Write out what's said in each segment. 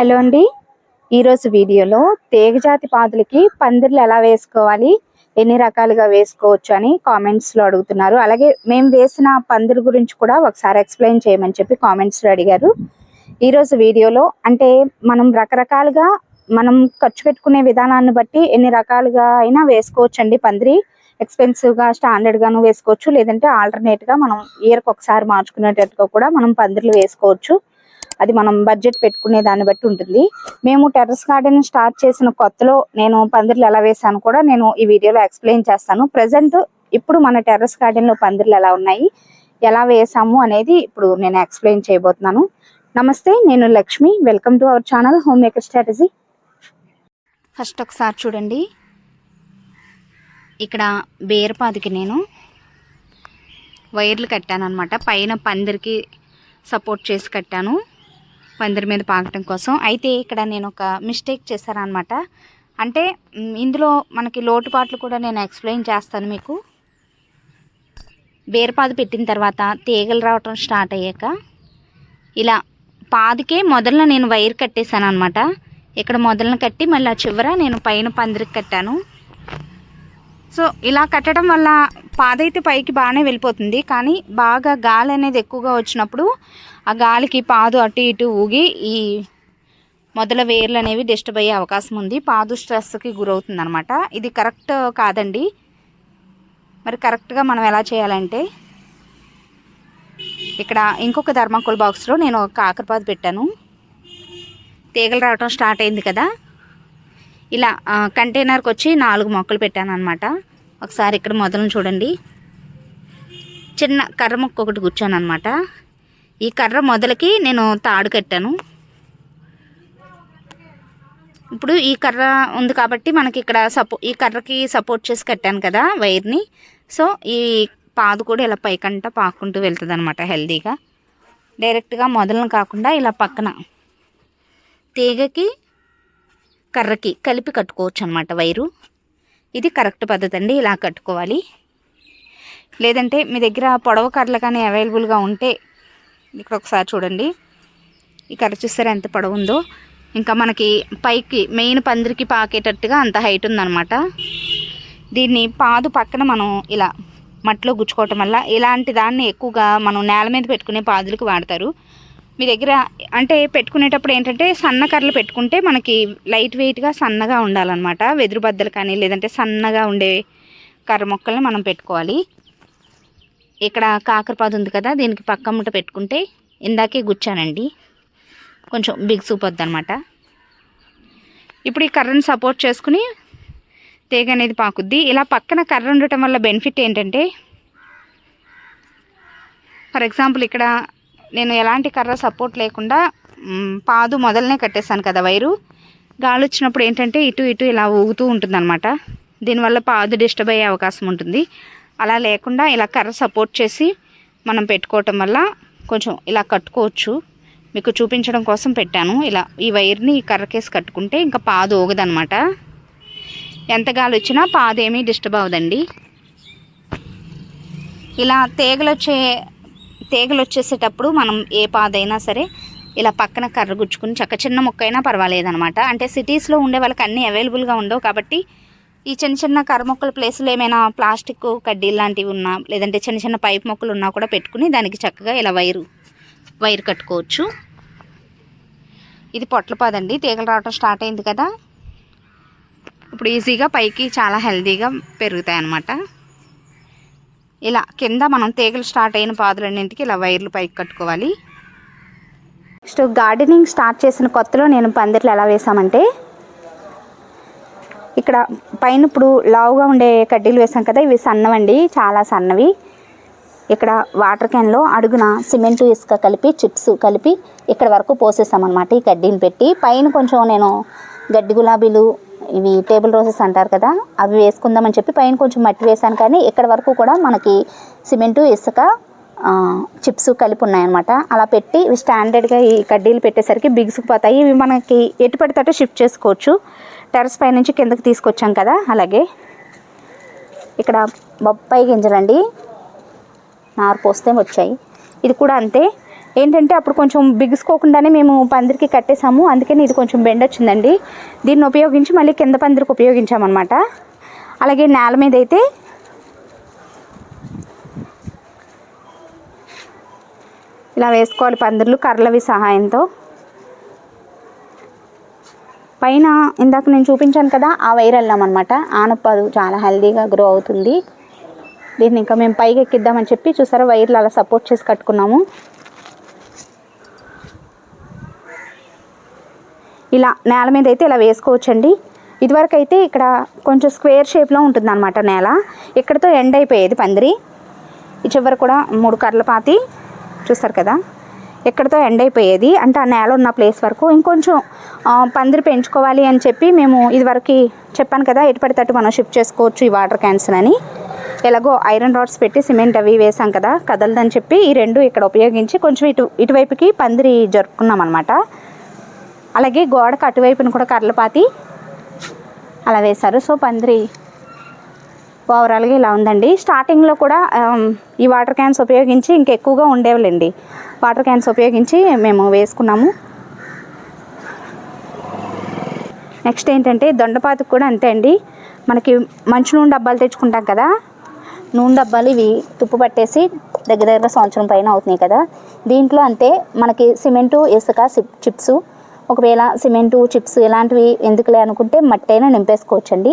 Hello అండి. ఈరోజు వీడియోలో తీగజాతి పాదులకి పందిర్లు ఎలా వేసుకోవాలి ఎన్ని రకాలుగా వేసుకోవచ్చు అని కామెంట్స్లో అడుగుతున్నారు. అలాగే మేము వేసిన పందిరి గురించి కూడా ఒకసారి ఎక్స్ప్లెయిన్ చేయమని చెప్పి కామెంట్స్లో అడిగారు. ఈరోజు వీడియోలో అంటే మనం రకరకాలుగా మనం ఖర్చు పెట్టుకునే విధానాన్ని బట్టి ఎన్ని రకాలుగా అయినా వేసుకోవచ్చు అండి పందిరి. ఎక్స్పెన్సివ్గా స్టాండర్డ్గాను స్టాండర్డ్ గాను వేసుకోవచ్చు. లేదంటే ఆల్టర్నేట్గా మనం ఇయర్కి ఒకసారి మార్చుకునేటట్టుగా కూడా మనం పందిర్లు వేసుకోవచ్చు. అది మనం బడ్జెట్ పెట్టుకునే దాన్ని బట్టి ఉంటుంది. మేము టెర్రస్ గార్డెన్ స్టార్ట్ చేసిన కొత్తలో నేను పందిర్లు ఎలా వేసాను కూడా నేను ఈ వీడియోలో ఎక్స్ప్లెయిన్ చేస్తాను. ప్రజెంట్ ఇప్పుడు మన టెర్రస్ గార్డెన్లో పందిర్లు ఎలా ఉన్నాయి ఎలా వేసాము అనేది ఇప్పుడు నేను ఎక్స్ప్లెయిన్ చేయబోతున్నాను. నమస్తే నేను Lakshmi. Welcome to our channel home maker strategy first ఒకసారి చూడండి. ఇక్కడ బేరపాదికి నేను వైర్లు కట్టాను అనమాట పైన పందిరికి సపోర్ట్ చేసి కట్టాను. పందిరి మీద పాకటం కోసం. అయితే ఇక్కడ నేను ఒక మిస్టేక్ చేశాననమాట అంటే ఇందులో మనకి లోటుపాట్లు కూడా నేను ఎక్స్ప్లెయిన్ చేస్తాను మీకు. బేరపాదు పెట్టిన తర్వాత తీగలు రావటం స్టార్ట్ అయ్యాక ఇలా పాదికే మొదలన నేను వైర్ కట్టేశాను అనమాట ఇక్కడ మొదలను కట్టి మళ్ళీ ఆ చివర నేను పైన పందిరికి కట్టాను. సో ఇలా కట్టడం వల్ల పాదైతే పైకి బాగానే వెళ్ళిపోతుంది కానీ బాగా గాలి అనేది ఎక్కువగా వచ్చినప్పుడు ఆ గాలికి పాదు అటు ఇటు ఊగి ఈ మొదల వేర్లు అనేవి డిస్టర్బ్ అయ్యే అవకాశం ఉంది. పాదు స్ట్రెస్కి గురవుతుంది అనమాట ఇది కరెక్ట్ కాదండి. మరి కరెక్ట్గా మనం ఎలా చేయాలంటే ఇక్కడ ఇంకొక ధర్మాకోల్ బాక్స్లో నేను ఒక కాకరపాదు పెట్టాను. తీగలు రావటం స్టార్ట్ అయింది కదా. ఇలా కంటైనర్కి వచ్చి నాలుగు మొక్కలు పెట్టాను అనమాట ఒకసారి ఇక్కడ మొదలను చూడండి. చిన్న కర్ర మొక్క ఒకటి కూర్చాను అనమాట ఈ కర్ర మొదలకి నేను తాడు కట్టాను. ఇప్పుడు ఈ కర్ర ఉంది కాబట్టి మనకి ఇక్కడ సపో ఈ కర్రకి సపోర్ట్ చేసి కట్టాను కదా వైర్ని. సో ఈ పాదు కూడా ఇలా పైకంట పాక్కుంటూ వెళ్తుంది అనమాట హెల్దీగా. డైరెక్ట్గా మొదలను కాకుండా ఇలా పక్కన. తీగకి కర్రకి కలిపి కట్టుకోవచ్చు అనమాట వైరు. ఇది కరెక్ట్ పద్ధతి అండి ఇలా కట్టుకోవాలి. లేదంటే మీ దగ్గర పొడవ కర్రలు కానీ అవైలబుల్గా ఉంటే ఇక్కడ ఒకసారి చూడండి. ఈ కర్ర చూస్తారా ఎంత పొడవు ఉందో? ఇంకా మనకి పైకి మెయిన్ పందిరికి పాకేటట్టుగా అంత హైట్ ఉందన్నమాట. దీన్ని పాదు పక్కన మనం ఇలా మట్టిలో గుచ్చుకోవటం వల్ల ఇలాంటి దాన్ని ఎక్కువగా మనం నేల మీద పెట్టుకునే పాదులకు వాడతారు. మీ దగ్గర అంటే పెట్టుకునేటప్పుడు ఏంటంటే సన్న కర్రలు పెట్టుకుంటే మనకి లైట్ వెయిట్గా సన్నగా ఉండాలన్నమాట. వెదురు బద్దలు కానీ లేదంటే సన్నగా ఉండే కర్ర మొక్కల్ని మనం పెట్టుకోవాలి. ఇక్కడ కాకరపాదు ఉంది కదా దీనికి పక్క ముట్ట పెట్టుకుంటే ఇందాకే గుచ్చానండి. కొంచెం బిగ్ సూప్ వద్దనమాట ఇప్పుడు ఈ కర్రను సపోర్ట్ చేసుకుని తీగ అనేది పాకుద్ది. ఇలా పక్కన కర్ర ఉండటం వల్ల బెనిఫిట్ ఏంటంటే ఫర్ ఎగ్జాంపుల్ ఇక్కడ నేను ఎలాంటి కర్ర సపోర్ట్ లేకుండా పాదు మొదలనే కట్టేశాను కదా వైరు. గాలి వచ్చినప్పుడు ఏంటంటే ఇటు ఇటు ఇలా ఊగుతూ ఉంటుందన్నమాట. దీనివల్ల పాదు డిస్టర్బ్ అయ్యే అవకాశం ఉంటుంది. అలా లేకుండా ఇలా కర్ర సపోర్ట్ చేసి మనం పెట్టుకోవటం వల్ల కొంచెం ఇలా కట్టుకోవచ్చు. మీకు చూపించడం కోసం పెట్టాను. ఇలా ఈ వైర్ని ఈ కర్రకేసి కట్టుకుంటే ఇంకా పాదు ఊగదనమాట ఎంత గాలి వచ్చినా పాదు ఏమీ డిస్టర్బ్ అవ్వదండి. ఇలా తీగలు వచ్చే తీగలు వచ్చేసేటప్పుడు మనం ఏ పాదైనా సరే ఇలా పక్కన కర్ర గుచ్చుకుని చక్క చిన్న మొక్క అయినా పర్వాలేదనమాట. అంటే సిటీస్లో ఉండే వాళ్ళకి అన్నీ అవైలబుల్గా ఉండవు కాబట్టి ఈ చిన్న చిన్న కర్ర మొక్కల ప్లేస్లో ఏమైనా ప్లాస్టిక్ కడ్డీలు లాంటివి ఉన్నా లేదంటే చిన్న చిన్న పైప్ మొక్కలు ఉన్నా కూడా పెట్టుకుని దానికి చక్కగా ఇలా వైరు వైర్ కట్టుకోవచ్చు. ఇది పొట్లపాదండి తీగలు రావటం స్టార్ట్ అయింది కదా. ఇప్పుడు ఈజీగా పైకి చాలా హెల్తీగా పెరుగుతాయి అన్నమాట ఇలా కింద మనం తీగలు స్టార్ట్ అయిన పాదులన్నింటికి ఇలా వైర్లు పైకి కట్టుకోవాలి. నెక్స్ట్ గార్డెనింగ్ స్టార్ట్ చేసిన కొత్తలో నేను పందిర్లు ఎలా వేసామంటే ఇక్కడ పైన ఇప్పుడు లావుగా ఉండే కడ్డీలు వేసాం కదా ఇవి సన్నవండి చాలా సన్నవి. ఇక్కడ వాటర్ క్యాన్లో అడుగున సిమెంటు ఇసుక కలిపి చిప్స్ కలిపి ఇక్కడ వరకు పోసేసామన్నమాట ఈ కడ్డీని పెట్టి. పైన కొంచెం నేను గడ్డి గులాబీలు ఇవి టేబుల్ రోజెస్ అంటారు కదా అవి వేసుకుందామని చెప్పి పైన కొంచెం మట్టి వేసాను కానీ ఇక్కడ వరకు కూడా మనకి సిమెంటు ఇసుక చిప్స్ కలిపి ఉన్నాయన్నమాట. అలా పెట్టి ఇవి స్టాండర్డ్గా ఈ కడ్డీలు పెట్టేసరికి బిగుసుకుపోతాయి. ఇవి మనకి ఎటు పడితే అటు షిఫ్ట్ చేసుకోవచ్చు. టెరస్ పై నుంచి కిందకి తీసుకొచ్చాం కదా అలాగే. ఇక్కడ బొప్పాయి గింజలండి. నారు పోస్తే వచ్చాయి. ఇది కూడా అంతే. ఏంటంటే అప్పుడు కొంచెం బిగుసుకోకుండానే మేము పందిరికి కట్టేసాము అందుకని ఇది కొంచెం బెండ్ వచ్చిందండి. దీన్ని ఉపయోగించి మళ్ళీ కింద పందిరికి ఉపయోగించామన్నమాట. అలాగే నేల మీద అయితే ఇలా వేసుకోవాలి పందిర్లు కర్రలవి సహాయంతో. పైన ఇందాక నేను చూపించాను కదా ఆ వైర్ వెళ్ళామన్నమాట ఆనపదు చాలా హెల్దీగా గ్రో అవుతుంది. దీన్ని ఇంకా మేము పైకి ఎక్కిద్దామని చెప్పి చూసారా వైర్లు అలా సపోర్ట్ చేసి కట్టుకున్నాము. ఇలా నేల మీద అయితే ఇలా వేసుకోవచ్చండి. ఇదివరకు అయితే ఇక్కడ కొంచెం స్క్వేర్ షేప్లో ఉంటుంది అనమాట నేల. ఇక్కడతో ఎండ్ అయిపోయేది పందిరి. ఈ చివరి కూడా మూడు కర్రల పాతి. చూస్తారు కదా? ఎక్కడితో ఎండ్ అయిపోయేది. అంటే ఆ నేల ఉన్న ప్లేస్ వరకు ఇంకొంచెం పందిరి పెంచుకోవాలి అని చెప్పి మేము ఇదివరకు చెప్పాను కదా ఎటు మనం షిఫ్ట్ చేసుకోవచ్చు ఈ వాటర్ క్యాన్స్ అని. ఎలాగో ఐరన్ రాడ్స్ పెట్టి సిమెంట్ అవి వేసాం కదా కదలదని చెప్పి ఈ రెండు ఇక్కడ ఉపయోగించి కొంచెం ఇటు ఇటువైపుకి పందిరి జరుపుకున్నాం అనమాట అలాగే గోడకు అటువైపున కూడా కర్రలు పాతి అలా వేశారు. సో పందిరి ఓవరాల్గా ఇలా ఉందండి. స్టార్టింగ్లో కూడా ఈ వాటర్ క్యాన్స్ ఉపయోగించి ఇంకా ఎక్కువగా ఉండేవాళ్ళండి. వాటర్ క్యాన్స్ ఉపయోగించి మేము వేసుకున్నాము. నెక్స్ట్ ఏంటంటే దొండపాతకు కూడా అంతే అండి. మనకి మంచి నూనె డబ్బాలు తెచ్చుకుంటాం కదా. నూనె డబ్బాలు ఇవి తుప్పు పట్టేసి దగ్గర దగ్గర సంవత్సరం పైన అవుతున్నాయి కదా. దీంట్లో అంతే మనకి సిమెంటు ఇసుక చిప్స్ ఒకవేళ సిమెంటు చిప్స్ ఇలాంటివి ఎందుకులే అనుకుంటే మట్టి అయినా నింపేసుకోవచ్చండి.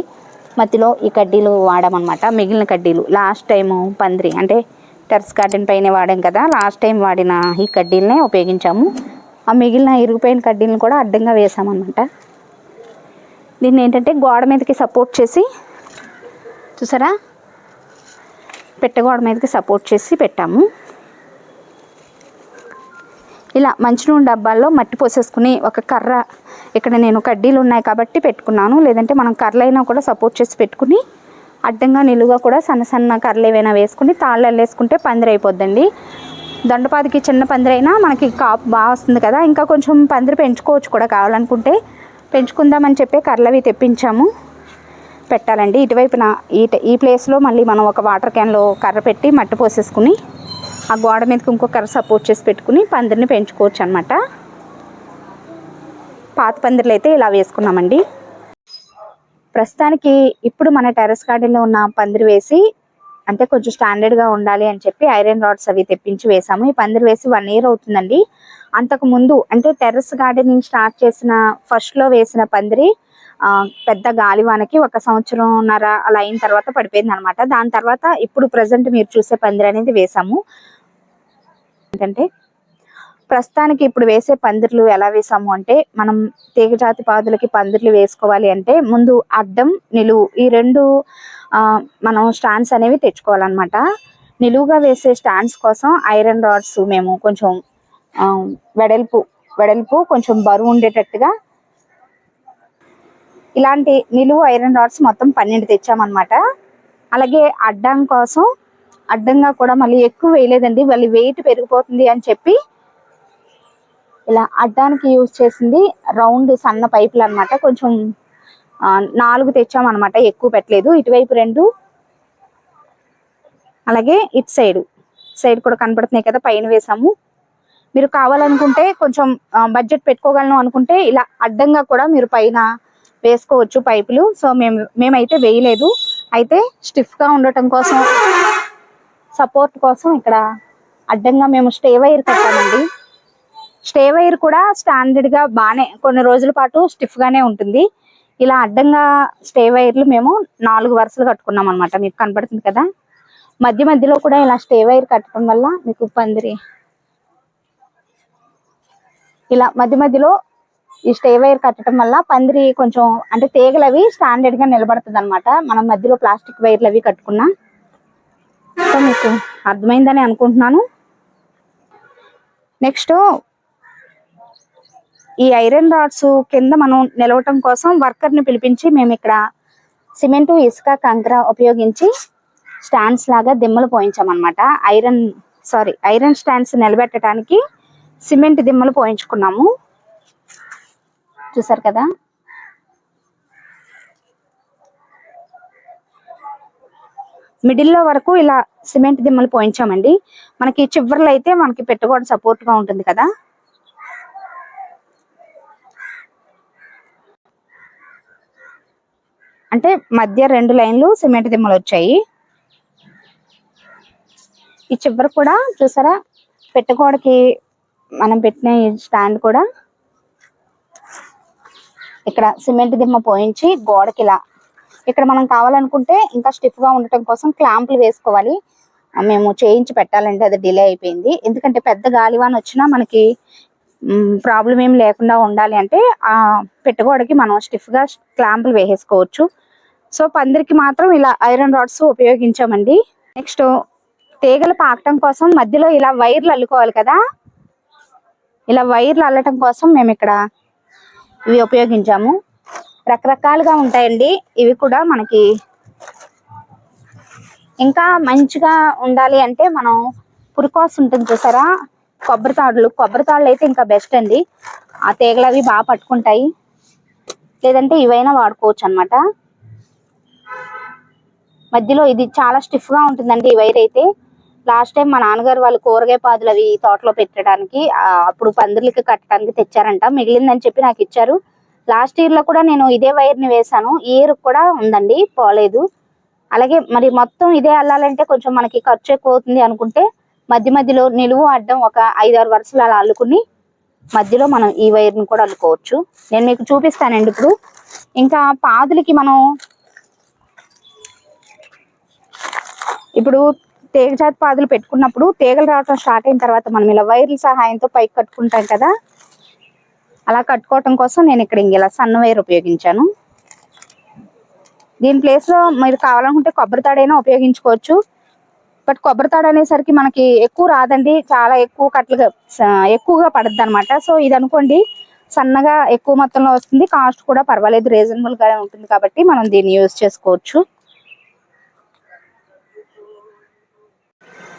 మధ్యలో ఈ కడ్డీలు వాడామన్నమాట మిగిలిన కడ్డీలు. లాస్ట్ టైము పందిరి అంటే టెర్స్ గార్డెన్ పైన వాడాం కదా లాస్ట్ టైం వాడిన ఈ కడ్డీలనే ఉపయోగించాము. ఆ మిగిలిన ఇరిగిపోయిన కడ్డీలను కూడా అడ్డంగా వేసామన్నమాట. దీన్ని ఏంటంటే గోడ మీదకి సపోర్ట్ చేసి చూసారా? పెట్టగోడ మీదకి సపోర్ట్ చేసి పెట్టాము. ఇలా మంచి నూనె డబ్బాల్లో మట్టి పోసేసుకుని ఒక కర్ర ఇక్కడ నేను కడ్డీలు ఉన్నాయి కాబట్టి పెట్టుకున్నాను. లేదంటే మనం కర్రలైనా కూడా సపోర్ట్ చేసి పెట్టుకుని అడ్డంగా నిలువుగా కూడా సన్న సన్న కర్రలు ఏవైనా వేసుకుని తాళ్ళు వేసుకుంటే పందిరి అయిపోద్దండి. దొండపాదికి చిన్న పందిరైనా మనకి కాపు బాగా వస్తుంది కదా ఇంకా కొంచెం పందిరి పెంచుకోవచ్చు కూడా. కావాలనుకుంటే పెంచుకుందామని చెప్పి కర్రలవి తెప్పించాము. పెట్టాలండి. ఇటువైపున ఈ ఈ ప్లేస్లో మళ్ళీ మనం ఒక వాటర్ క్యాన్లో కర్ర పెట్టి మట్టి పోసేసుకుని ఆ గోడ మీదకి ఇంకో కర్ర సపోర్ట్ చేసి పెట్టుకుని పందిరిని పెంచుకోవచ్చు అనమాట పాత పందిర్లు అయితే ఇలా వేసుకున్నామండి. ప్రస్తుతానికి ఇప్పుడు మన టెర్రస్ గార్డెన్లో ఉన్న పందిరి వేసి అంటే కొంచెం స్టాండర్డ్గా ఉండాలి అని చెప్పి ఐరన్ రాడ్స్ అవి తెప్పించి వేసాము. ఈ పందిరి వేసి వన్ ఇయర్ అవుతుందండి. అంతకు ముందు అంటే టెర్రస్ గార్డెనింగ్ స్టార్ట్ చేసిన ఫస్ట్లో వేసిన పందిరి పెద్ద గాలివానకి ఒక సంవత్సరంన్నర అలా అయిన తర్వాత పడిపోయింది అనమాట దాని తర్వాత ఇప్పుడు ప్రజెంట్ మీరు చూసే పందిరి అనేది వేసాము. ఏంటంటే ప్రస్తుతానికి ఇప్పుడు వేసే పందిర్లు ఎలా వేసాము అంటే మనం తీగజాతి పాదులకి పందిర్లు వేసుకోవాలి అంటే ముందు అడ్డం నిలువు ఈ రెండు మనం స్టాండ్స్ అనేవి తెచ్చుకోవాలన్నమాట. నిలువుగా వేసే స్టాండ్స్ కోసం ఐరన్ రాడ్స్ మేము కొంచెం వెడల్పు వెడల్పు కొంచెం బరువు ఉండేటట్టుగా ఇలాంటి నిలువు ఐరన్ రాడ్స్ మొత్తం పన్నెండు తెచ్చామన్నమాట. అలాగే అడ్డం కోసం అడ్డంగా కూడా మళ్ళీ ఎక్కువ వేయలేదండి. మళ్ళీ వెయిట్ పెరిగిపోతుంది అని చెప్పి ఇలా అడ్డానికి యూజ్ చేసింది. రౌండ్ సన్న పైపులు అన్నమాట. కొంచెం నాలుగు తెచ్చామన్నమాట. ఎక్కువ పెట్టలేదు. ఇటువైపు రెండు అలాగే ఇటు సైడ్. సైడ్ కూడా కనపడుతున్నాయి కదా పైన వేసాము. మీరు కావాలనుకుంటే కొంచెం బడ్జెట్ పెట్టుకోగలను అనుకుంటే ఇలా అడ్డంగా కూడా మీరు పైన వేసుకోవచ్చు పైపులు. సో మేము మేమైతే వేయలేదు. అయితే స్టిఫ్గా ఉండటం కోసం సపోర్ట్ కోసం ఇక్కడ అడ్డంగా మేము స్టే వైర్ కట్టామండి. స్టే వైర్ కూడా స్టాండర్డ్గా బాగానే కొన్ని రోజుల పాటు స్టిఫ్ గానే ఉంటుంది. ఇలా అడ్డంగా స్టే వైర్లు మేము నాలుగు వరుసలు కట్టుకున్నాం అనమాట మీకు కనపడుతుంది కదా? మధ్య మధ్యలో కూడా ఇలా స్టే వైర్ కట్టడం వల్ల మీకు పందిరి ఇలా మధ్య మధ్యలో ఈ స్టే వైర్ కట్టడం వల్ల పందిరి కొంచెం అంటే తీగలవి స్టాండర్డ్గా నిలబడుతుంది అనమాట మనం మధ్యలో ప్లాస్టిక్ వైర్లు అవి కట్టుకున్నా సో మీకు అర్థమైందని అనుకుంటున్నాను. నెక్స్ట్ ఈ ఐరన్ రాడ్స్ కింద మనం నిలవటం కోసం వర్కర్ని పిలిపించి మేము ఇక్కడ సిమెంటు ఇసుక కంకర ఉపయోగించి స్టాండ్స్ లాగా దిమ్మలు పోయించామన్నమాట. ఐరన్ సారీ ఐరన్ స్టాండ్స్ నిలబెట్టడానికి సిమెంట్ దిమ్మలు పోయించుకున్నాము. చూసారు కదా? మిడిల్లో వరకు ఇలా సిమెంట్ దిమ్మలు పోయించామండి. మనకి చివరిలో అయితే మనకి పెట్టుకోవడం సపోర్ట్గా ఉంటుంది కదా. అంటే మధ్య రెండు లైన్లు సిమెంట్ దిమ్మలు వచ్చాయి. ఈ చివరి కూడా చూసారా? పెట్టుకోవడానికి మనం పెట్టిన స్టాండ్ కూడా. ఇక్కడ సిమెంట్ దిమ్మ పోయించి గోడకి ఇలా ఇక్కడ మనం కావాలనుకుంటే ఇంకా స్టిఫ్గా ఉండటం కోసం క్లాంపులు వేసుకోవాలి. మేము చేయించి పెట్టాలంటే అది డిలే అయిపోయింది. ఎందుకంటే పెద్ద గాలివాన వచ్చినా మనకి ప్రాబ్లం ఏం లేకుండా ఉండాలి అంటే ఆ పెట్టుకోవడానికి మనం స్టిఫ్గా క్లాంపులు వేసేసుకోవచ్చు. సో పందిరికి మాత్రం ఇలా ఐరన్ రాడ్స్ ఉపయోగించామండి. నెక్స్ట్ తీగలు పాకటం కోసం మధ్యలో ఇలా వైర్లు అల్లుకోవాలి కదా. ఇలా వైర్లు అల్లటం కోసం మేము ఇక్కడ ఇవి ఉపయోగించాము. రకరకాలుగా ఉంటాయండి. ఇవి కూడా మనకి ఇంకా మంచిగా ఉండాలి అంటే మనం పురికోస్ ఉంటుంది చూసారా? కొబ్బరి తాడులు. కొబ్బరి తాడులు అయితే ఇంకా బెస్ట్ అండి. ఆ తీగలు అవి బాగా పట్టుకుంటాయి. లేదంటే ఇవైనా వాడుకోవచ్చు అన్నమాట మధ్యలో ఇది చాలా స్టిఫ్గా ఉంటుందండి ఈ వైర్ అయితే. లాస్ట్ టైం మా నాన్నగారు వాళ్ళు కూరగాయ పాదులు అవి తోటలో పెట్టడానికి అప్పుడు పందిర్లకి కట్టడానికి తెచ్చారంట. మిగిలిందని చెప్పి నాకు ఇచ్చారు. లాస్ట్ ఇయర్లో కూడా నేను ఇదే వైర్ని వేసాను ఈ ఇయర్ కూడా ఉందండి పోలేదు. అలాగే మరి మొత్తం ఇదే అల్లాలంటే కొంచెం మనకి ఖర్చు ఎక్కువ అవుతుంది అనుకుంటే మధ్య మధ్యలో నిలువు అడ్డం ఒక ఐదారు వరుసలు అలా అల్లుకుని మధ్యలో మనం ఈ వైర్ని కూడా అల్లుకోవచ్చు. నేను మీకు చూపిస్తానండి ఇప్పుడు. ఇంకా పాదులకి మనం ఇప్పుడు తీగజాతి పాదులు పెట్టుకున్నప్పుడు తీగలు రావటం స్టార్ట్ అయిన తర్వాత మనం ఇలా వైర్ల సహాయంతో పైకి కట్టుకుంటాం కదా. అలా కట్టుకోవటం కోసం నేను ఇక్కడ ఇంక ఇలా సన్న వైర్ ఉపయోగించాను. దీని ప్లేస్లో మీరు కావాలనుకుంటే కొబ్బరి తాడైనా ఉపయోగించుకోవచ్చు. బట్ కొబ్బరి తాడు అనేసరికి మనకి ఎక్కువ రాదండి. చాలా ఎక్కువ కట్లుగా ఎక్కువగా పడద్ది అనమాట సో ఇది అనుకోండి సన్నగా ఎక్కువ మొత్తంలో వస్తుంది. కాస్ట్ కూడా పర్వాలేదు. రీజనబుల్గా ఉంటుంది కాబట్టి మనం దీన్ని యూజ్ చేసుకోవచ్చు.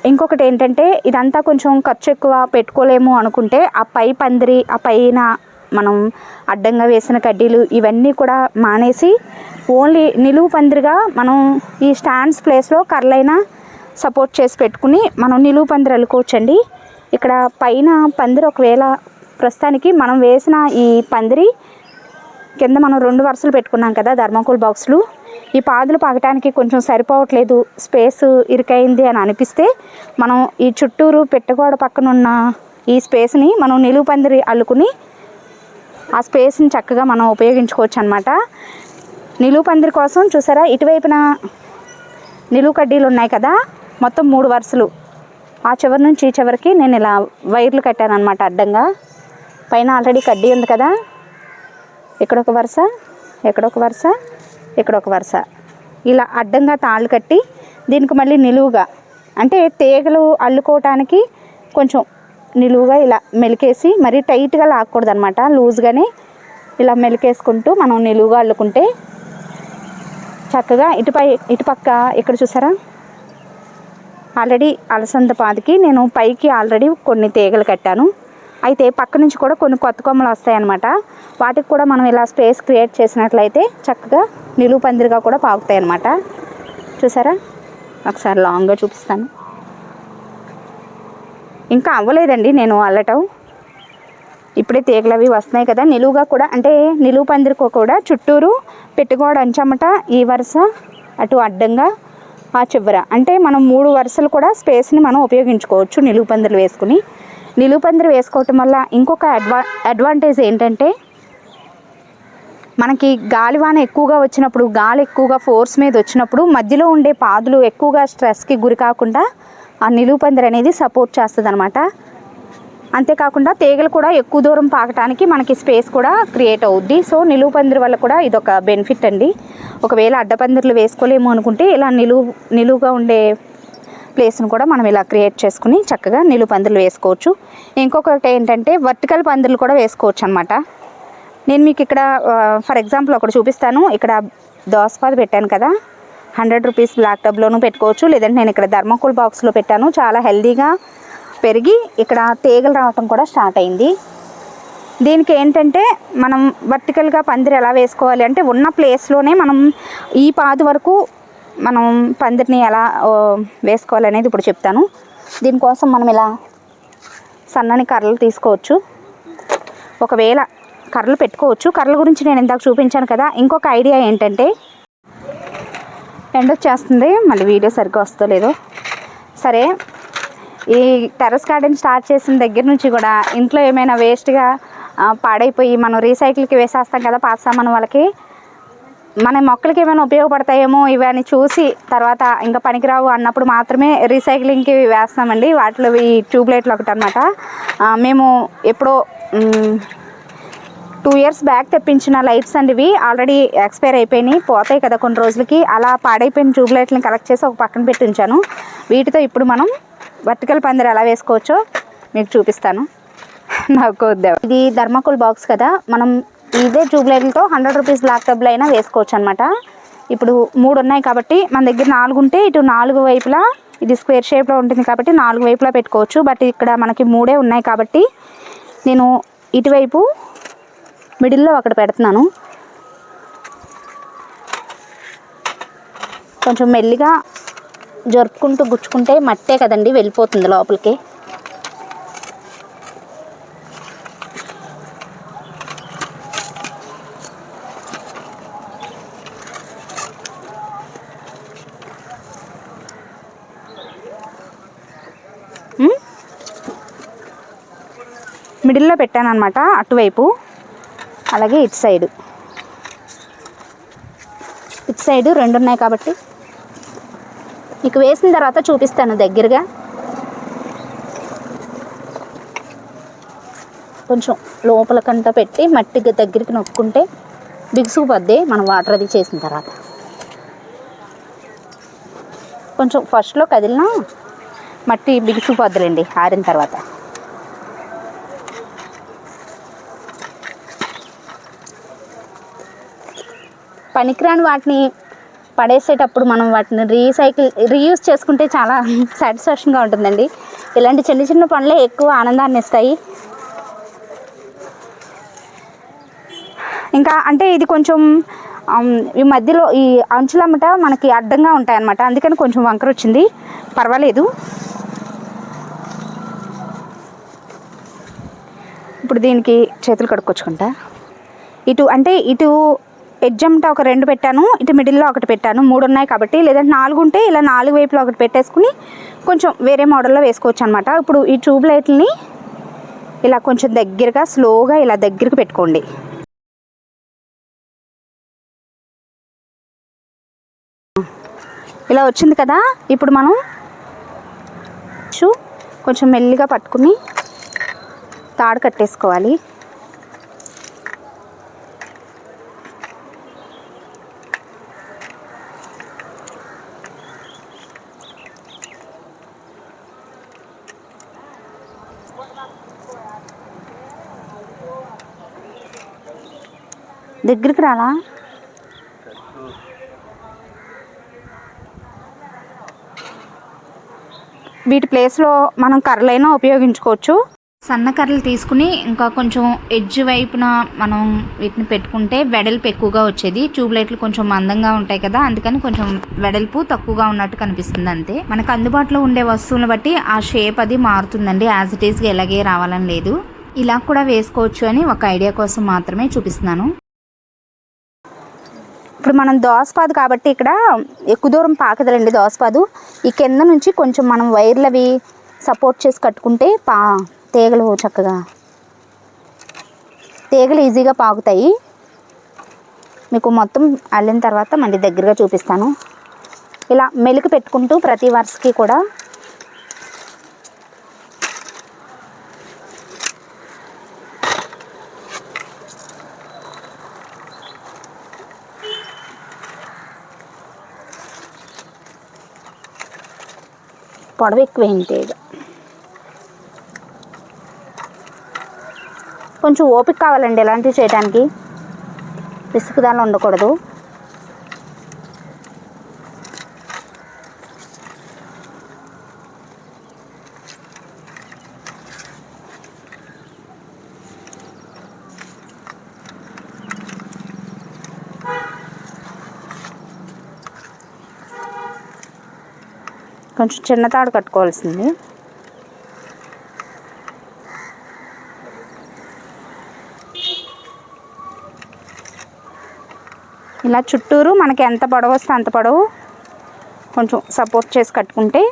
ఇంకొకటి ఏంటంటే ఇదంతా కొంచెం ఖర్చు ఎక్కువ పెట్టుకోలేము అనుకుంటే ఆ పై పందిరి ఆ పైన మనం అడ్డంగా వేసిన కడ్డీలు ఇవన్నీ కూడా మానేసి ఓన్లీ నిలువు పందిరిగా మనం ఈ స్టాండ్స్ ప్లేస్లో కర్రలైనా సపోర్ట్ చేసి పెట్టుకుని మనం నిలువు పందిరి అల్లుకోవచ్చండి. ఇక్కడ పైన పందిరి ఒకవేళ ప్రస్తుతానికి మనం వేసిన ఈ పందిరి కింద మనం రెండు వరుసలు పెట్టుకున్నాం కదా ధర్మకోల్ బాక్సులు. ఈ పాదులు పాకటానికి కొంచెం సరిపోవట్లేదు స్పేస్ ఇరుకైంది అని అనిపిస్తే మనం ఈ చుట్టూరు పెట్టగోడ పక్కన ఉన్న ఈ స్పేస్ని మనం నిలువు పందిరి అల్లుకుని ఆ స్పేస్ని చక్కగా మనం ఉపయోగించుకోవచ్చు అనమాట నిలువు పందిరి కోసం చూసారా? ఇటువైపున నిలువు కడ్డీలు ఉన్నాయి కదా? మొత్తం మూడు వరుసలు. ఆ చివరి నుంచి ఈ చివరికి నేను ఇలా వైర్లు కట్టాను అనమాట అడ్డంగా. పైన ఆల్రెడీ కడ్డీ ఉంది కదా? ఇక్కడ ఒక వరుస ఇక్కడ ఒక వరుస ఇక్కడ ఒక వరుస. ఇలా అడ్డంగా తాళ్ళు కట్టి దీనికి మళ్ళీ నిలువుగా అంటే తీగలు అల్లుకోవటానికి కొంచెం నిలువుగా ఇలా మెలికేసి మరీ టైట్గా లాక్కూడదు అనమాట లూజ్గానే ఇలా మెలికేసుకుంటూ మనం నిలువుగా అల్లుకుంటే చక్కగా ఇటుపై ఇటుపక్క ఇక్కడ చూసారా? ఆల్రెడీ అలసంద పాదికి నేను పైకి ఆల్రెడీ కొన్ని తీగలు కట్టాను. అయితే పక్క నుంచి కూడా కొన్ని కొత్త కొమ్మలు వస్తాయన్నమాట. వాటికి కూడా మనం ఇలా స్పేస్ క్రియేట్ చేసినట్లయితే చక్కగా నిలువు పందిరిగా కూడా పాకుతాయి అన్నమాట చూసారా? ఒకసారి లాంగ్గా చూపిస్తాను. ఇంకా అవ్వలేదండి నేను అల్లటం. ఇప్పుడే తీగలు అవి వస్తున్నాయి కదా నిలువుగా కూడా అంటే నిలువు పందిరికి కూడా చుట్టూరు పెట్టుకోవడం అంచమట ఈ వరుస అటు అడ్డంగా ఆ చివర. అంటే మనం మూడు వరుసలు కూడా స్పేస్ని మనం ఉపయోగించుకోవచ్చు నిలువు పందిర్లు వేసుకుని. నిలువు పందిరి వేసుకోవటం వల్ల ఇంకొక అడ్వా అడ్వాంటేజ్ ఏంటంటే మనకి గాలివాన ఎక్కువగా వచ్చినప్పుడు గాలి ఎక్కువగా ఫోర్స్ మీద వచ్చినప్పుడు మధ్యలో ఉండే పాదులు ఎక్కువగా స్ట్రెస్కి గురి కాకుండా ఆ నిలువుపందిరి అనేది సపోర్ట్ చేస్తుంది అనమాట అంతేకాకుండా తీగలు కూడా ఎక్కువ దూరం పాకటానికి మనకి స్పేస్ కూడా క్రియేట్ అవుద్ది. సో నిలువు పందిరి వల్ల కూడా ఇదొక బెనిఫిట్ అండి. ఒకవేళ అడ్డపందిర్లు వేసుకోలేము అనుకుంటే ఇలా నిలువు నిలువుగా ఉండే ప్లేస్ను కూడా మనం ఇలా క్రియేట్ చేసుకుని చక్కగా నిలువు పందిర్లు వేసుకోవచ్చు. ఇంకొకటి ఏంటంటే వర్టికల్ పందిర్లు కూడా వేసుకోవచ్చు అనమాట నేను మీకు ఇక్కడ ఫర్ ఎగ్జాంపుల్ ఒకటి చూపిస్తాను. ఇక్కడ దోసపాదు పెట్టాను కదా. హండ్రెడ్ రూపీస్ బ్లాక్ టబ్లోనూ పెట్టుకోవచ్చు. లేదంటే నేను ఇక్కడ ధర్మకోల్ బాక్స్లో పెట్టాను. చాలా హెల్దీగా పెరిగి ఇక్కడ తీగలు రావటం కూడా స్టార్ట్ అయింది. దీనికి ఏంటంటే మనం వర్టికల్గా పందిరి ఎలా వేసుకోవాలి అంటే ఉన్న ప్లేస్లోనే మనం ఈ పాదు వరకు మనం పందిరిని ఎలా వేసుకోవాలి వేసుకోవాలనేది ఇప్పుడు చెప్తాను. దీనికోసం మనం ఇలా సన్నని కర్రలు తీసుకోవచ్చు. ఒకవేళ కర్రలు పెట్టుకోవచ్చు. కర్రల గురించి నేను ఇందాక చూపించాను కదా. ఇంకొక ఐడియా ఏంటంటే ఎండ వచ్చేస్తుంది. మళ్ళీ వీడియో సరిగ్గా వస్తో లేదో. సరే ఈ టెర్రస్ గార్డెన్ స్టార్ట్ చేసిన దగ్గర నుంచి కూడా ఇంట్లో ఏమైనా వేస్ట్గా పాడైపోయి మనం రీసైకిల్కి వేసేస్తాం కదా పాత సామాన్ వాళ్ళకి. మన మొక్కలకి ఏమైనా ఉపయోగపడతాయేమో ఇవన్నీ చూసి తర్వాత ఇంకా పనికిరావు అన్నప్పుడు మాత్రమే రీసైక్లింగ్కి వేస్తామండి. వాటిలో ఈ ట్యూబ్లైట్లు ఒకటి అనమాట మేము ఎప్పుడో టూ ఇయర్స్ బ్యాక్ తెప్పించిన లైట్స్ అండి ఇవి ఆల్రెడీ ఎక్స్పైర్ అయిపోయినాయి పోతాయి కదా కొన్ని రోజులకి. అలా పాడైపోయిన ట్యూబ్లైట్లను కలెక్ట్ చేసి ఒక పక్కన పెట్టి ఉంచాను వీటితో ఇప్పుడు మనం వర్టికల్ పందిరి ఎలా వేసుకోవచ్చో మీకు చూపిస్తాను. నాకు వద్దా. ఇది ధర్మకోల్ బాక్స్ కదా. మనం ఇదే ట్యూబ్లైట్లతో హండ్రెడ్ రూపీస్ బ్లాక్ టబ్లు అయినా వేసుకోవచ్చు అనమాట ఇప్పుడు మూడు ఉన్నాయి కాబట్టి మన దగ్గర నాలుగు ఉంటే ఇటు నాలుగు వైపులా ఇది స్క్వేర్ షేప్లో ఉంటుంది కాబట్టి నాలుగు వైపులా పెట్టుకోవచ్చు. బట్ ఇక్కడ మనకి మూడే ఉన్నాయి కాబట్టి నేను ఇటువైపు మిడిల్లో అక్కడ పెడుతున్నాను. కొంచెం మెల్లిగా జరుపుకుంటూ గుచ్చుకుంటే మట్టే కదండి వెళ్ళిపోతుంది లోపలికి. మిడిల్లో పెట్టాను అనమాట అటువైపు. అలాగే ఇటు సైడు. ఇటు సైడు రెండు ఉన్నాయి కాబట్టి. మీకు వేసిన తర్వాత చూపిస్తాను దగ్గరగా. కొంచెం లోపల కంట పెట్టి మట్టి దగ్గరికి నొక్కుంటే బిగుసుకుపోద్ది మనం వాటర్ అది చేసిన తర్వాత. కొంచెం ఫస్ట్లో కదిలినా మట్టి బిగుసుకుపోద్దులేండి ఆరిన తర్వాత. పనికిరాని వాటిని పడేసేటప్పుడు మనం వాటిని రీసైకిల్ రీయూజ్ చేసుకుంటే చాలా సాటిస్ఫాక్షన్గా ఉంటుందండి. ఇలాంటి చిన్న చిన్న పనులే ఎక్కువ ఆనందాన్ని ఇస్తాయి. ఇంకా అంటే ఇది కొంచెం ఈ మధ్యలో ఈ అంచులమ్మట మనకి అడ్డంగా ఉంటాయి అన్నమాట అందుకని కొంచెం వంకర వచ్చింది. పర్వాలేదు. ఇప్పుడు దీనికి చేతులు కడుక్కొచ్చుకుంటా. ఇటు అంటే ఇటు ఎడ్జమ్ట ఒక రెండు పెట్టాను ఇటు మిడిల్లో ఒకటి పెట్టాను మూడు ఉన్నాయి కాబట్టి లేదంటే నాలుగు ఉంటే ఇలా నాలుగు వైపులో ఒకటి పెట్టేసుకుని కొంచెం వేరే మోడల్లో వేసుకోవచ్చు అనమాట ఇప్పుడు ఈ ట్యూబ్ లైట్లని ఇలా కొంచెం దగ్గరగా స్లోగా ఇలా దగ్గరికి పెట్టుకోండి. ఇలా వచ్చింది కదా ఇప్పుడు మనం కొంచెం మెల్లిగా పట్టుకుని తాడు కట్టేసుకోవాలి. దగ్గరికి రాలా? వీటి ప్లేస్లో మనం కర్రలైనా ఉపయోగించుకోవచ్చు. సన్నకర్రలు తీసుకుని ఇంకా కొంచెం ఎడ్జ్ వైపున మనం వీటిని పెట్టుకుంటే వెడల్పు ఎక్కువగా వచ్చేది. ట్యూబ్ లైట్లు కొంచెం మందంగా ఉంటాయి కదా అందుకని కొంచెం వెడల్పు తక్కువగా ఉన్నట్టు కనిపిస్తుంది అంతే. మనకు అందుబాటులో ఉండే వస్తువులను బట్టి ఆ షేప్ అది మారుతుందండి. యాజ్ ఇట్ ఈస్గా ఎలాగే రావాలని లేదు. ఇలా కూడా వేసుకోవచ్చు అని ఒక ఐడియా కోసం మాత్రమే చూపిస్తున్నాను. ఇప్పుడు మనం దోసపాదు కాబట్టి ఇక్కడ ఎక్కువ దూరం పాకదలండి దోసపాదు. ఈ కింద నుంచి కొంచెం మనం వైర్లు అవి సపోర్ట్ చేసి కట్టుకుంటే పా తీగలు చక్కగా. తీగలు ఈజీగా పాకుతాయి. మీకు మొత్తం అల్లిన తర్వాత మళ్ళీ దగ్గరగా చూపిస్తాను. ఇలా మెలికి పెట్టుకుంటూ ప్రతి వరుసకి కూడా పొడవు ఎక్కువైంది తీగ. కొంచెం ఓపిక కావాలండి ఇలాంటివి చేయడానికి విసుగుదాలు ఉండకూడదు. కొంచెం చిన్న తాడు కట్టుకోవాల్సింది. ఇలా చుట్టూరు మనకి ఎంత పొడవు వస్తే అంత పొడవు కొంచెం సపోర్ట్ చేసి కట్టుకుంటే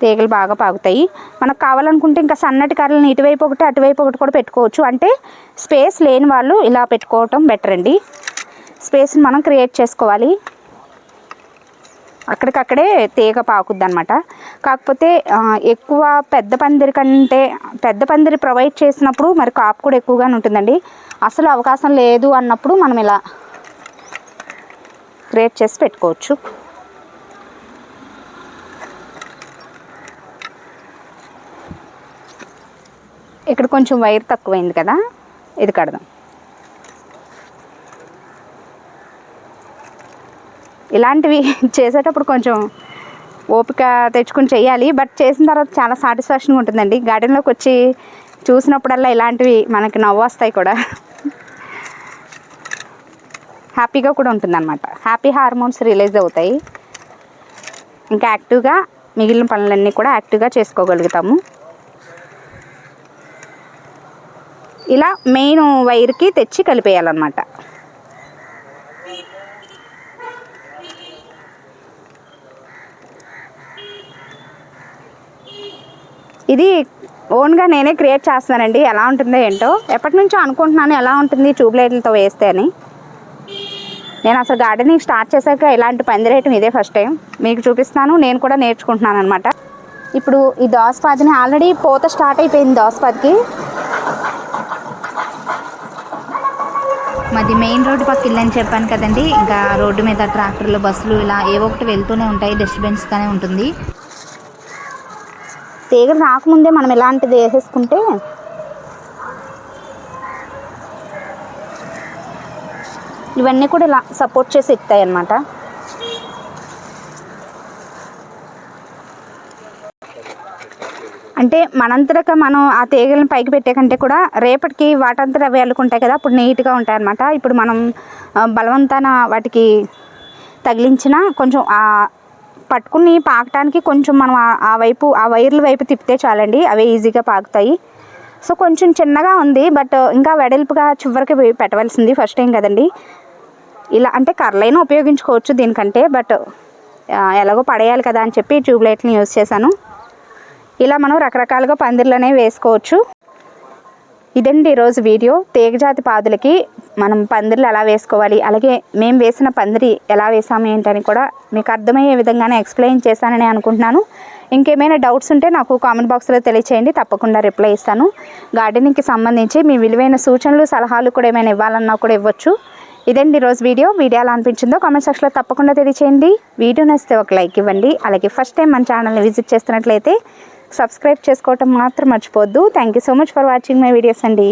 తీగలు బాగా పాగుతాయి. మనకు కావాలనుకుంటే ఇంకా సన్నటి కర్రలను ఇటువైపు ఒకటి అటువైపు ఒకటి కూడా పెట్టుకోవచ్చు. అంటే స్పేస్ లేని వాళ్ళు ఇలా పెట్టుకోవటం బెటర్ అండి. స్పేస్ని మనం క్రియేట్ చేసుకోవాలి. అక్కడికక్కడే తీగ పాకుద్ది అనమాట కాకపోతే ఎక్కువ పెద్ద పందిరి కంటే పెద్ద పందిరి ప్రొవైడ్ చేసినప్పుడు మరి కాపు కూడా ఎక్కువగానే ఉంటుందండి. అసలు అవకాశం లేదు అన్నప్పుడు మనం ఇలా క్రియేట్ చేసి పెట్టుకోవచ్చు. ఇక్కడ కొంచెం వైర్ తక్కువైంది కదా ఇది కడదాం. ఇలాంటివి చేసేటప్పుడు కొంచెం ఓపిక తెచ్చుకుని చేయాలి. బట్ చేసిన తర్వాత చాలా సాటిస్ఫాక్షన్గా ఉంటుందండి. గార్డెన్లోకి వచ్చి చూసినప్పుడల్లా ఇలాంటివి మనకి నవ్వు వస్తాయి కూడా. హ్యాపీగా కూడా ఉంటుందన్నమాట. హ్యాపీ హార్మోన్స్ రిలీజ్ అవుతాయి. ఇంకా యాక్టివ్గా మిగిలిన పనులన్నీ కూడా యాక్టివ్గా చేసుకోగలుగుతాము. ఇలా మెయిన్ వైర్కి తెచ్చి కలిపేయాలన్నమాట. ఇది ఓన్గా నేనే క్రియేట్ చేస్తున్నానండి. ఎలా ఉంటుందో ఏంటో. ఎప్పటి నుంచో అనుకుంటున్నాను ఎలా ఉంటుంది ట్యూబ్ లైట్లతో వేస్తే అని. నేను అసలు గార్డెనింగ్ స్టార్ట్ చేశాక ఇలాంటి పందిరేయటం ఇదే ఫస్ట్ టైం మీకు చూపిస్తాను నేను కూడా నేర్చుకుంటున్నాను అనమాట ఇప్పుడు ఈ దోసపాదిని ఆల్రెడీ పోత స్టార్ట్ అయిపోయింది దోసపాదికి మాది మెయిన్ రోడ్డు పక్క ఇల్లు అని చెప్పాను కదండి. ఇంకా రోడ్డు మీద ట్రాక్టర్లు బస్సులు ఇలా ఏవో ఒకటి వెళ్తూనే ఉంటాయి డిస్టర్బెన్స్గానే ఉంటుంది. తీగ రాకముందే మనం ఇలాంటిది వేసేసుకుంటే ఇవన్నీ కూడా ఇలా సపోర్ట్ చేసి ఎక్కుతాయి అన్నమాట అంటే మనంతరక మనం ఆ తీగలను పైకి పెట్టే కంటే కూడా రేపటికి వాటంతట అవి అల్లుకుంటాయి కదా అప్పుడు నీట్గా ఉంటాయి అన్నమాట ఇప్పుడు మనం బలవంతాన వాటికి తగిలించిన కొంచెం ఆ పట్టుకుని పాకటానికి కొంచెం మనం ఆ- వైపు ఆ వైర్ల వైపు తిప్పితే చాలండి అవి ఈజీగా పాకుతాయి. సో కొంచెం చిన్నగా ఉంది బట్ ఇంకా వెడల్పుగా చివరికి పెట్టవలసింది ఫస్ట్ టైం కదండి. ఇలా అంటే కర్రలైనా ఉపయోగించుకోవచ్చు దీనికంటే బట్ ఎలాగో పడేయాలి కదా అని చెప్పి ట్యూబ్ లైట్ని యూజ్ చేశాను. ఇలా మనం రకరకాలుగా పందిర్లు అనేవి వేసుకోవచ్చు. ఇదండి ఈరోజు వీడియో. తీగజాతి పాదులకి మనం పందిర్లు ఎలా వేసుకోవాలి అలాగే మేము వేసిన పందిరి ఎలా వేసాము ఏంటని కూడా మీకు అర్థమయ్యే విధంగానే ఎక్స్ప్లెయిన్ చేశానని అనుకుంటున్నాను. ఇంకేమైనా డౌట్స్ ఉంటే నాకు కామెంట్ బాక్స్లో తెలియచేయండి తప్పకుండా రిప్లై ఇస్తాను. గార్డెనింగ్కి సంబంధించి మీ విలువైన సూచనలు సలహాలు కూడా ఏమైనా ఇవ్వాలన్నా కూడా ఇవ్వచ్చు. ఇదండి రోజు వీడియో. వీడియో ఎలా అనిపించిందో కామెంట్ సెక్షన్లో తప్పకుండా తెలియచేయండి. వీడియో నచ్చితే ఒక లైక్ ఇవ్వండి. అలాగే ఫస్ట్ టైం మన ఛానల్ని విజిట్ చేస్తున్నట్లయితే సబ్స్క్రైబ్ చేసుకోవటం మాత్రం మర్చిపోద్దు thank you so much for watching my videos అండి.